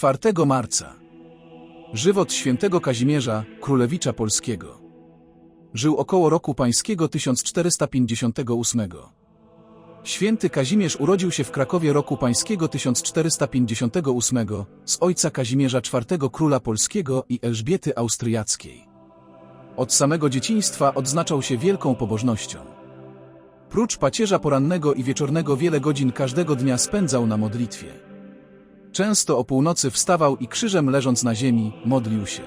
4 marca. Żywot świętego Kazimierza, królewicza polskiego. Żył około roku pańskiego 1458. Święty Kazimierz urodził się w Krakowie roku pańskiego 1458 z ojca Kazimierza IV króla polskiego i Elżbiety Austriackiej. Od samego dzieciństwa odznaczał się wielką pobożnością. Prócz pacierza porannego i wieczornego wiele godzin każdego dnia spędzał na modlitwie. Często o północy wstawał i krzyżem leżąc na ziemi, modlił się.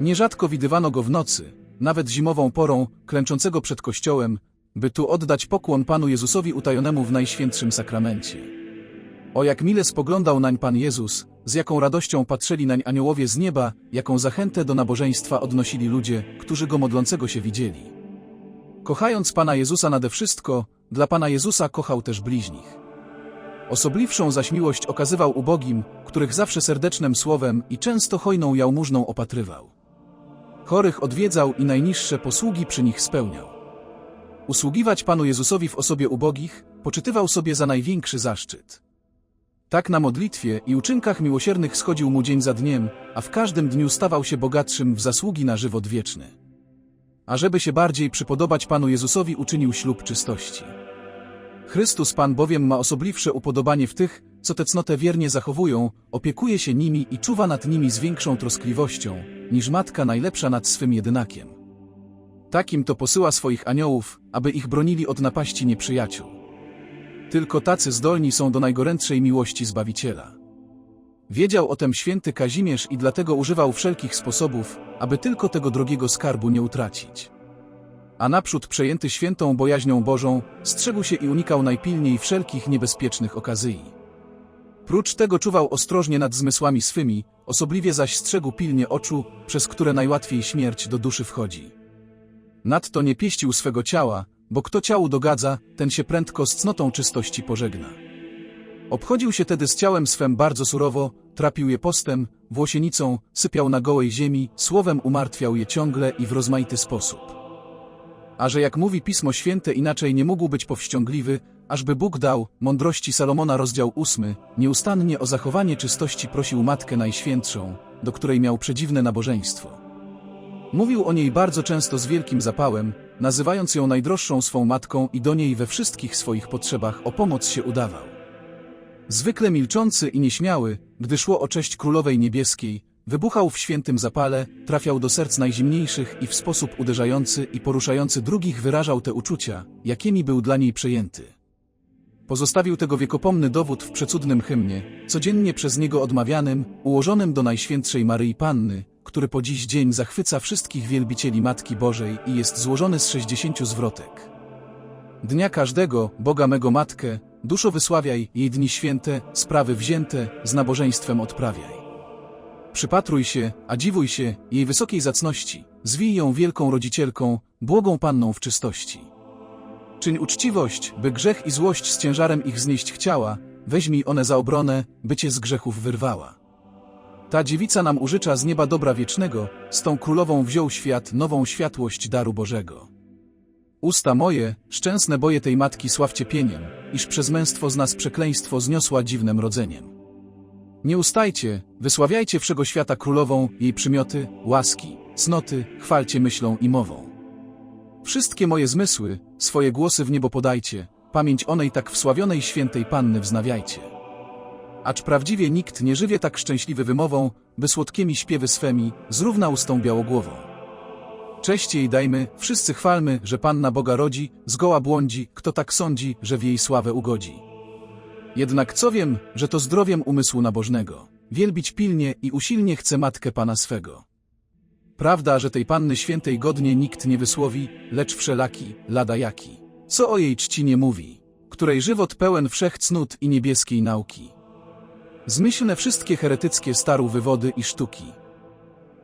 Nierzadko widywano go w nocy, nawet zimową porą, klęczącego przed kościołem, by tu oddać pokłon Panu Jezusowi utajonemu w Najświętszym Sakramencie. O jak mile spoglądał nań Pan Jezus, z jaką radością patrzyli nań aniołowie z nieba, jaką zachętę do nabożeństwa odnosili ludzie, którzy go modlącego się widzieli. Kochając Pana Jezusa nade wszystko, dla Pana Jezusa kochał też bliźnich. Osobliwszą zaś miłość okazywał ubogim, których zawsze serdecznym słowem i często hojną jałmużną opatrywał. Chorych odwiedzał i najniższe posługi przy nich spełniał. Usługiwać Panu Jezusowi w osobie ubogich, poczytywał sobie za największy zaszczyt. Tak na modlitwie i uczynkach miłosiernych schodził mu dzień za dniem, a w każdym dniu stawał się bogatszym w zasługi na żywot wieczny. A żeby się bardziej przypodobać Panu Jezusowi uczynił ślub czystości. Chrystus Pan bowiem ma osobliwsze upodobanie w tych, co tę cnotę wiernie zachowują, opiekuje się nimi i czuwa nad nimi z większą troskliwością, niż matka najlepsza nad swym jedynakiem. Takim to posyła swoich aniołów, aby ich bronili od napaści nieprzyjaciół. Tylko tacy zdolni są do najgorętszej miłości Zbawiciela. Wiedział o tem święty Kazimierz i dlatego używał wszelkich sposobów, aby tylko tego drogiego skarbu nie utracić. A naprzód przejęty świętą bojaźnią Bożą, strzegł się i unikał najpilniej wszelkich niebezpiecznych okazji. Prócz tego czuwał ostrożnie nad zmysłami swymi, osobliwie zaś strzegł pilnie oczu, przez które najłatwiej śmierć do duszy wchodzi. Nadto nie pieścił swego ciała, bo kto ciału dogadza, ten się prędko z cnotą czystości pożegna. Obchodził się tedy z ciałem swem bardzo surowo, trapił je postem, włosienicą, sypiał na gołej ziemi, słowem umartwiał je ciągle i w rozmaity sposób. A że jak mówi Pismo Święte inaczej nie mógł być powściągliwy, ażby Bóg dał, mądrości Salomona rozdział ósmy, nieustannie o zachowanie czystości prosił Matkę Najświętszą, do której miał przedziwne nabożeństwo. Mówił o niej bardzo często z wielkim zapałem, nazywając ją najdroższą swą matką i do niej we wszystkich swoich potrzebach o pomoc się udawał. Zwykle milczący i nieśmiały, gdy szło o cześć Królowej Niebieskiej, wybuchał w świętym zapale, trafiał do serc najzimniejszych i w sposób uderzający i poruszający drugich wyrażał te uczucia, jakimi był dla niej przejęty. Pozostawił tego wiekopomny dowód w przecudnym hymnie, codziennie przez niego odmawianym, ułożonym do Najświętszej Maryi Panny, który po dziś dzień zachwyca wszystkich wielbicieli Matki Bożej i jest złożony z sześćdziesięciu zwrotek. Dnia każdego, Boga mego Matkę, duszo wysławiaj, jej dni święte, sprawy wzięte, z nabożeństwem odprawiaj. Przypatruj się, a dziwuj się, jej wysokiej zacności, zwij ją wielką rodzicielką, błogą panną w czystości. Czyń uczciwość, by grzech i złość z ciężarem ich znieść chciała, weźmij one za obronę, by cię z grzechów wyrwała. Ta dziewica nam użycza z nieba dobra wiecznego, z tą królową wziął świat nową światłość daru Bożego. Usta moje, szczęsne boje tej matki sław ciepieniem, iż przez męstwo z nas przekleństwo zniosła dziwnym rodzeniem. Nie ustajcie, wysławiajcie wszego świata królową, jej przymioty, łaski, cnoty, chwalcie myślą i mową. Wszystkie moje zmysły, swoje głosy w niebo podajcie, pamięć onej tak wsławionej świętej Panny wznawiajcie. Acz prawdziwie nikt nie żywie tak szczęśliwy wymową, by słodkimi śpiewy swemi zrównał z tą białogłową. Cześć jej dajmy, wszyscy chwalmy, że Panna Boga rodzi, zgoła błądzi, kto tak sądzi, że w jej sławę ugodzi. Jednak co wiem, że to zdrowiem umysłu nabożnego, wielbić pilnie i usilnie chce Matkę Pana swego. Prawda, że tej Panny Świętej godnie nikt nie wysłowi, lecz wszelaki, lada jaki. Co o jej czci nie mówi, której żywot pełen wszech cnót i niebieskiej nauki. Zmyślne wszystkie heretyckie staru wywody i sztuki.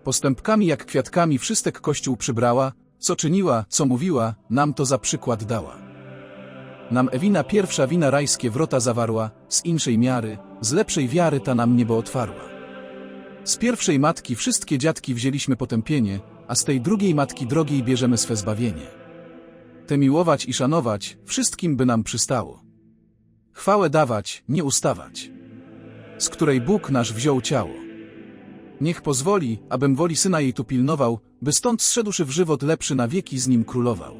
Postępkami jak kwiatkami wszystek Kościół przybrała, co czyniła, co mówiła, nam to za przykład dała. Nam Ewina pierwsza wina rajskie wrota zawarła, z inszej miary, z lepszej wiary ta nam niebo otwarła. Z pierwszej matki wszystkie dziadki wzięliśmy potępienie, a z tej drugiej matki drogiej bierzemy swe zbawienie. Te miłować i szanować, wszystkim by nam przystało. Chwałę dawać, nie ustawać. z której Bóg nasz wziął ciało. Niech pozwoli, abym woli Syna jej tu pilnował, by stąd zszedłszy w żywot lepszy na wieki z nim królował.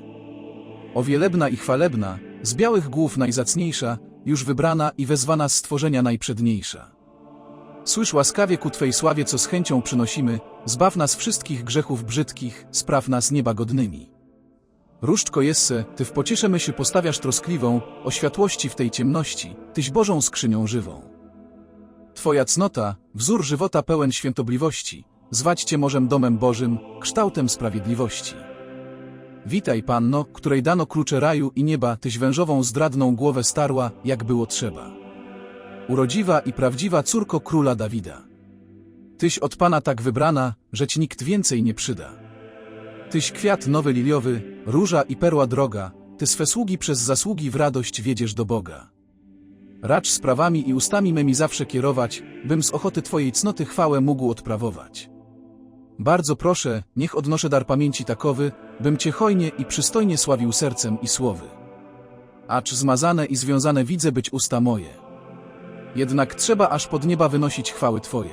O wielebna i chwalebna, z białych głów najzacniejsza, już wybrana i wezwana z stworzenia najprzedniejsza. Słysz łaskawie ku Twej sławie, co z chęcią przynosimy, zbaw nas wszystkich grzechów brzydkich, spraw nas nieba godnymi. Różdżko Jesse, Ty w pociesze myśl postawiasz troskliwą, o światłości w tej ciemności, Tyś Bożą skrzynią żywą. Twoja cnota, wzór żywota pełen świętobliwości, zwać Cię domem Bożym, kształtem sprawiedliwości. Witaj, Panno, której dano klucze raju i nieba, Tyś wężową zdradną głowę starła, jak było trzeba. Urodziwa i prawdziwa córko króla Dawida. Tyś od Pana tak wybrana, że Ci nikt więcej nie przyda. Tyś kwiat nowy liliowy, róża i perła droga, Ty swe sługi przez zasługi w radość wiedziesz do Boga. Racz sprawami i ustami mymi zawsze kierować, bym z ochoty Twojej cnoty chwałę mógł odprawować. Bardzo proszę, niech odnoszę dar pamięci takowy, bym Cię hojnie i przystojnie sławił sercem i słowy. Acz zmazane i związane widzę być usta moje. Jednak trzeba aż pod nieba wynosić chwały Twoje.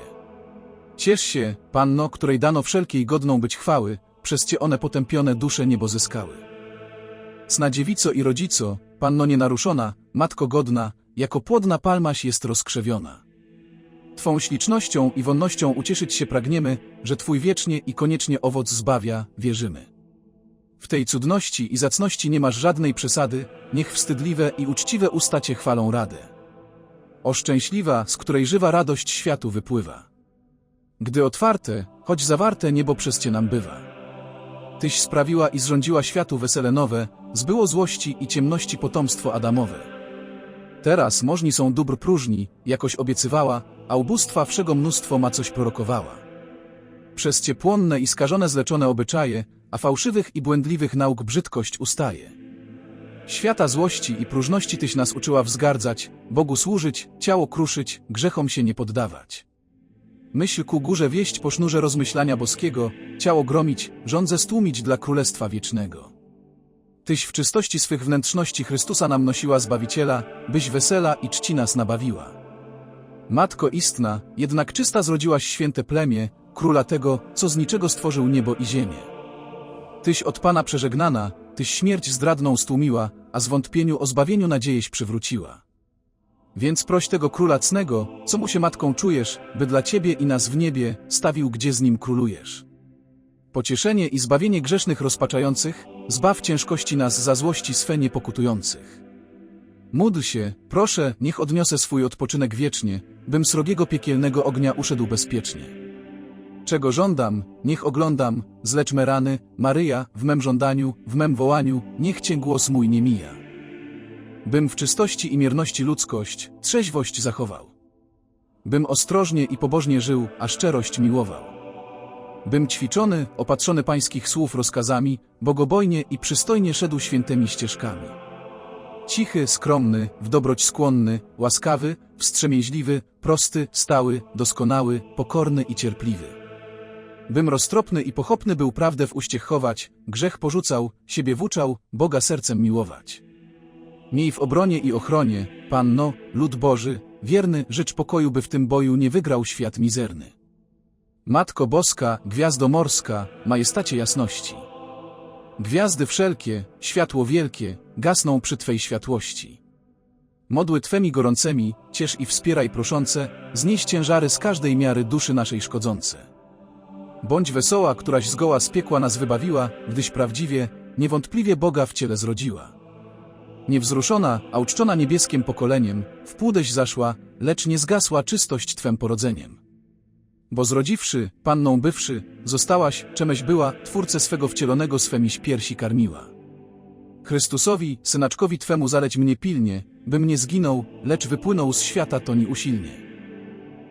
Ciesz się, Panno, której dano wszelkiej godną być chwały, przez Cię one potępione dusze niebo zyskały. Cna dziewico i rodzico, Panno nienaruszona, Matko godna, jako płodna palmaś jest rozkrzewiona. Twą ślicznością i wonnością ucieszyć się pragniemy, że Twój wiecznie i koniecznie owoc zbawia, wierzymy. W tej cudności i zacności nie masz żadnej przesady, niech wstydliwe i uczciwe usta Cię chwalą radę. O szczęśliwa, z której żywa radość światu wypływa. Gdy otwarte, choć zawarte niebo przez Cię nam bywa. Tyś sprawiła i zrządziła światu wesele nowe, zbyło złości i ciemności potomstwo Adamowe. Teraz możni są dóbr próżni, jakoś obiecywała, a ubóstwa wszego mnóstwo ma coś prorokowała. Przez Cię płonne i skażone zleczone obyczaje, a fałszywych i błędliwych nauk brzydkość ustaje. Świata złości i próżności Tyś nas uczyła wzgardzać, Bogu służyć, ciało kruszyć, grzechom się nie poddawać. Myśl ku górze wieść po sznurze rozmyślania boskiego, ciało gromić, żądzę stłumić dla królestwa wiecznego. Tyś w czystości swych wnętrzności Chrystusa nam nosiła Zbawiciela, byś wesela i czci nas nabawiła. Matko istna, jednak czysta zrodziłaś święte plemię, króla tego, co z niczego stworzył niebo i ziemię. Tyś od Pana przeżegnana, Tyś śmierć zdradną stłumiła, a zwątpieniu o zbawieniu nadziejeś przywróciła. Więc proś tego króla cnego, co mu się matką czujesz, by dla ciebie i nas w niebie stawił, gdzie z nim królujesz. Pocieszenie i zbawienie grzesznych rozpaczających, zbaw ciężkości nas za złości swe niepokutujących. Módl się, proszę, niech odniosę swój odpoczynek wiecznie, bym srogiego piekielnego ognia uszedł bezpiecznie. Czego żądam, niech oglądam, zlecz me rany, Maryja, w mem żądaniu, w mem wołaniu, niech Cię głos mój nie mija. Bym w czystości i mierności ludzkość, trzeźwość zachował. Bym ostrożnie i pobożnie żył, a szczerość miłował. Bym ćwiczony, opatrzony pańskich słów rozkazami, bogobojnie i przystojnie szedł świętymi ścieżkami. Cichy, skromny, w dobroć skłonny, łaskawy, wstrzemięźliwy, prosty, stały, doskonały, pokorny i cierpliwy. Bym roztropny i pochopny był prawdę w uściech chować, grzech porzucał, siebie wuczał, Boga sercem miłować. Miej w obronie i ochronie, Panno, lud Boży, wierny, rzecz pokoju, by w tym boju nie wygrał świat mizerny. Matko Boska, Gwiazdo Morska, Majestacie jasności. Gwiazdy wszelkie, światło wielkie, gasną przy Twej światłości. Modły Twemi gorącemi, ciesz i wspieraj proszące, znieś ciężary z każdej miary duszy naszej szkodzące. Bądź wesoła, któraś zgoła z piekła nas wybawiła, gdyś prawdziwie, niewątpliwie Boga w ciele zrodziła. Niewzruszona, a uczczona niebieskim pokoleniem, w płódeś zaszła, lecz nie zgasła czystość Twem porodzeniem. Bo zrodziwszy, panną bywszy, zostałaś, czemeś była, twórcę swego wcielonego swemiś piersi karmiła. Chrystusowi, synaczkowi Twemu zaleć mnie pilnie, bym nie zginął, lecz wypłynął z świata toni usilnie.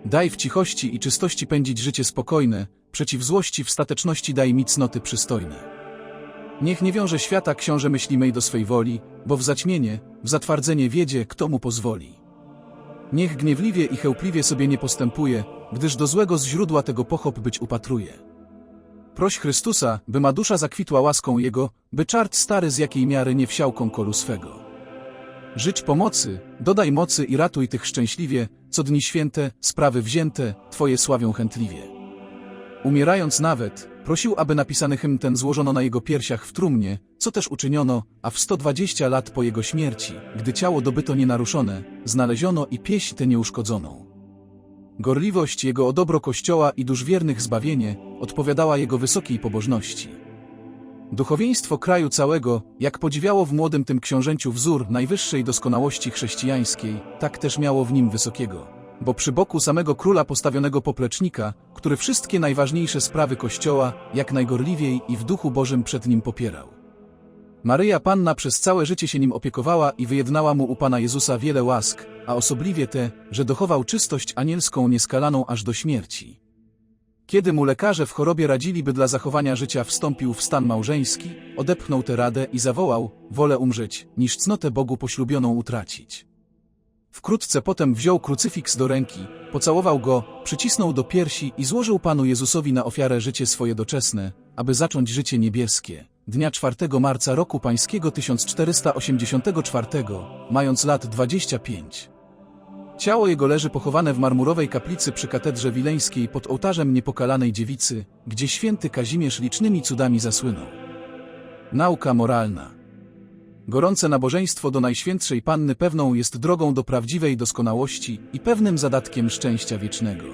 Daj w cichości i czystości pędzić życie spokojne, przeciw złości w stateczności daj mi cnoty przystojne. Niech nie wiąże świata książę myśli mej do swej woli, bo w zaćmienie, w zatwardzenie wiedzie, kto mu pozwoli. Niech gniewliwie i chełpliwie sobie nie postępuje, gdyż do złego z źródła tego pochop być upatruje. Proś Chrystusa, by ma dusza zakwitła łaską Jego, by czart stary z jakiej miary nie wsiał kolu swego. Żyć pomocy, dodaj mocy i ratuj tych szczęśliwie, co dni święte, sprawy wzięte, Twoje sławią chętliwie. Umierając nawet, prosił, aby napisany hymn ten złożono na jego piersiach w trumnie, co też uczyniono, a w 120 lat po jego śmierci, gdy ciało dobyto nienaruszone, znaleziono i pieśń tę nieuszkodzoną. Gorliwość jego o dobro Kościoła i dusz wiernych zbawienie odpowiadała jego wysokiej pobożności. Duchowieństwo kraju całego, jak podziwiało w młodym tym książęciu wzór najwyższej doskonałości chrześcijańskiej, tak też miało w nim wysokiego. Bo przy boku samego króla postawionego poplecznika, który wszystkie najważniejsze sprawy Kościoła, jak najgorliwiej i w duchu Bożym przed nim popierał. Maryja Panna przez całe życie się nim opiekowała i wyjednała mu u Pana Jezusa wiele łask, a osobliwie te, że dochował czystość anielską nieskalaną aż do śmierci. Kiedy mu lekarze w chorobie radzili, by dla zachowania życia wstąpił w stan małżeński, odepchnął tę radę i zawołał, wolę umrzeć, niż cnotę Bogu poślubioną utracić. Wkrótce potem wziął krucyfiks do ręki, pocałował go, przycisnął do piersi i złożył Panu Jezusowi na ofiarę życie swoje doczesne, aby zacząć życie niebieskie. Dnia 4 marca roku pańskiego 1484, mając lat 25. Ciało jego leży pochowane w marmurowej kaplicy przy katedrze wileńskiej pod ołtarzem niepokalanej dziewicy, gdzie święty Kazimierz licznymi cudami zasłynął. Nauka moralna. Gorące nabożeństwo do Najświętszej Panny pewną jest drogą do prawdziwej doskonałości i pewnym zadatkiem szczęścia wiecznego.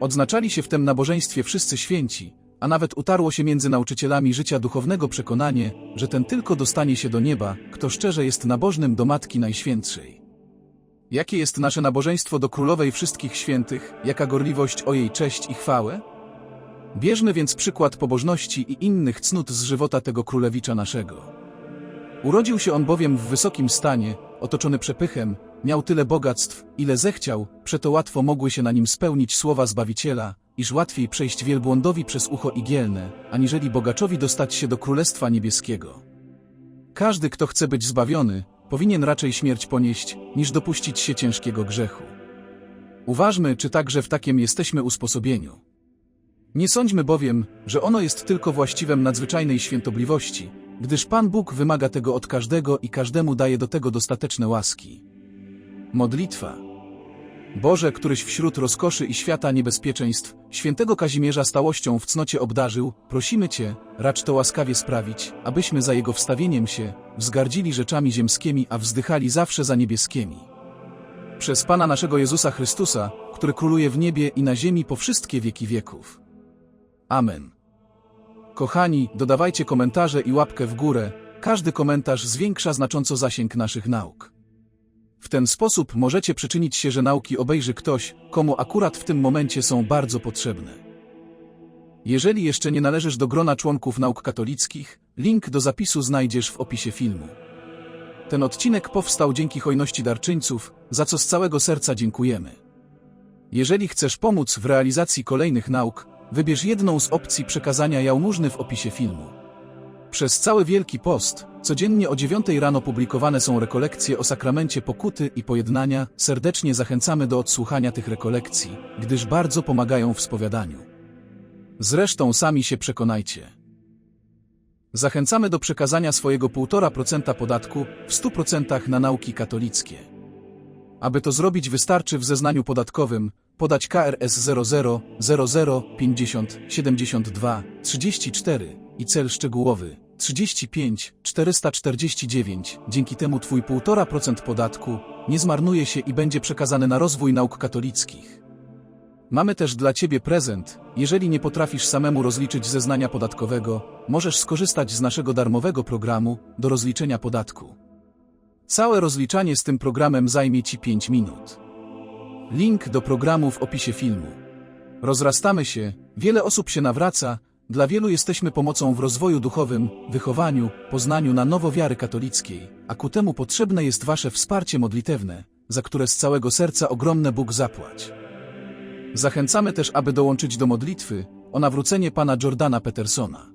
Odznaczali się w tym nabożeństwie wszyscy święci, a nawet utarło się między nauczycielami życia duchownego przekonanie, że ten tylko dostanie się do nieba, kto szczerze jest nabożnym do Matki Najświętszej. Jakie jest nasze nabożeństwo do Królowej Wszystkich Świętych, jaka gorliwość o jej cześć i chwałę? Bierzmy więc przykład pobożności i innych cnót z żywota tego królewicza naszego. Urodził się on bowiem w wysokim stanie, otoczony przepychem, miał tyle bogactw, ile zechciał, przeto łatwo mogły się na nim spełnić słowa Zbawiciela, iż łatwiej przejść wielbłądowi przez ucho igielne, aniżeli bogaczowi dostać się do Królestwa Niebieskiego. Każdy, kto chce być zbawiony, powinien raczej śmierć ponieść, niż dopuścić się ciężkiego grzechu. Uważmy, czy także w takim jesteśmy usposobieniu. Nie sądźmy bowiem, że ono jest tylko właściwem nadzwyczajnej świętobliwości, gdyż Pan Bóg wymaga tego od każdego i każdemu daje do tego dostateczne łaski. Modlitwa. Boże, któryś wśród rozkoszy i świata niebezpieczeństw, świętego Kazimierza stałością w cnocie obdarzył, prosimy Cię, racz to łaskawie sprawić, abyśmy za Jego wstawieniem się, wzgardzili rzeczami ziemskimi, a wzdychali zawsze za niebieskimi. Przez Pana naszego Jezusa Chrystusa, który króluje w niebie i na ziemi po wszystkie wieki wieków. Amen. Kochani, dodawajcie komentarze i łapkę w górę, każdy komentarz zwiększa znacząco zasięg naszych nauk. W ten sposób możecie przyczynić się, że nauki obejrzy ktoś, komu akurat w tym momencie są bardzo potrzebne. Jeżeli jeszcze nie należysz do grona członków nauk katolickich, link do zapisu znajdziesz w opisie filmu. Ten odcinek powstał dzięki hojności darczyńców, za co z całego serca dziękujemy. Jeżeli chcesz pomóc w realizacji kolejnych nauk, wybierz jedną z opcji przekazania jałmużny w opisie filmu. Przez cały Wielki Post, codziennie o 9 rano publikowane są rekolekcje o sakramencie pokuty i pojednania. Serdecznie zachęcamy do odsłuchania tych rekolekcji, gdyż bardzo pomagają w spowiadaniu. Zresztą sami się przekonajcie. Zachęcamy do przekazania swojego 1,5% podatku w 100% na nauki katolickie. Aby to zrobić wystarczy w zeznaniu podatkowym podać KRS 00 00 50 72 34 i cel szczegółowy 35 449. Dzięki temu Twój 1,5% podatku nie zmarnuje się i będzie przekazany na rozwój nauk katolickich. Mamy też dla Ciebie prezent. Jeżeli nie potrafisz samemu rozliczyć zeznania podatkowego, możesz skorzystać z naszego darmowego programu do rozliczenia podatku. Całe rozliczanie z tym programem zajmie Ci 5 minut. Link do programu w opisie filmu. Rozrastamy się, wiele osób się nawraca, dla wielu jesteśmy pomocą w rozwoju duchowym, wychowaniu, poznaniu na nowo wiary katolickiej, a ku temu potrzebne jest Wasze wsparcie modlitewne, za które z całego serca ogromne Bóg zapłać. Zachęcamy też, aby dołączyć do modlitwy o nawrócenie pana Jordana Petersona.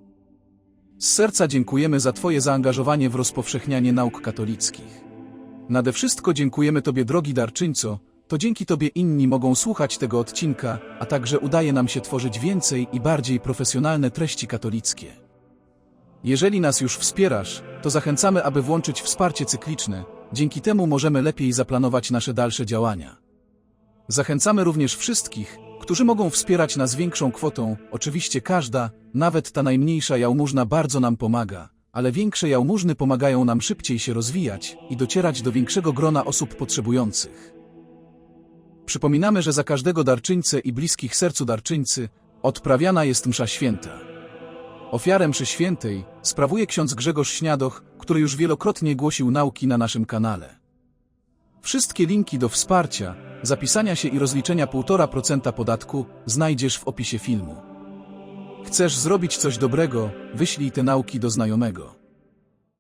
Z serca dziękujemy za Twoje zaangażowanie w rozpowszechnianie nauk katolickich. Nade wszystko dziękujemy Tobie, drogi darczyńco, to dzięki Tobie inni mogą słuchać tego odcinka, a także udaje nam się tworzyć więcej i bardziej profesjonalne treści katolickie. Jeżeli nas już wspierasz, to zachęcamy, aby włączyć wsparcie cykliczne, Dzięki temu możemy lepiej zaplanować nasze dalsze działania. Zachęcamy również wszystkich, którzy mogą wspierać nas większą kwotą. Oczywiście każda, nawet ta najmniejsza jałmużna bardzo nam pomaga, ale większe jałmużny pomagają nam szybciej się rozwijać i docierać do większego grona osób potrzebujących. Przypominamy, że za każdego darczyńcę i bliskich sercu darczyńcy odprawiana jest msza święta. Ofiarę mszy świętej sprawuje ksiądz Grzegorz Śniadoch, który już wielokrotnie głosił nauki na naszym kanale. Wszystkie linki do wsparcia, zapisania się i rozliczenia 1,5% podatku znajdziesz w opisie filmu. Chcesz zrobić coś dobrego? Wyślij te nauki do znajomego.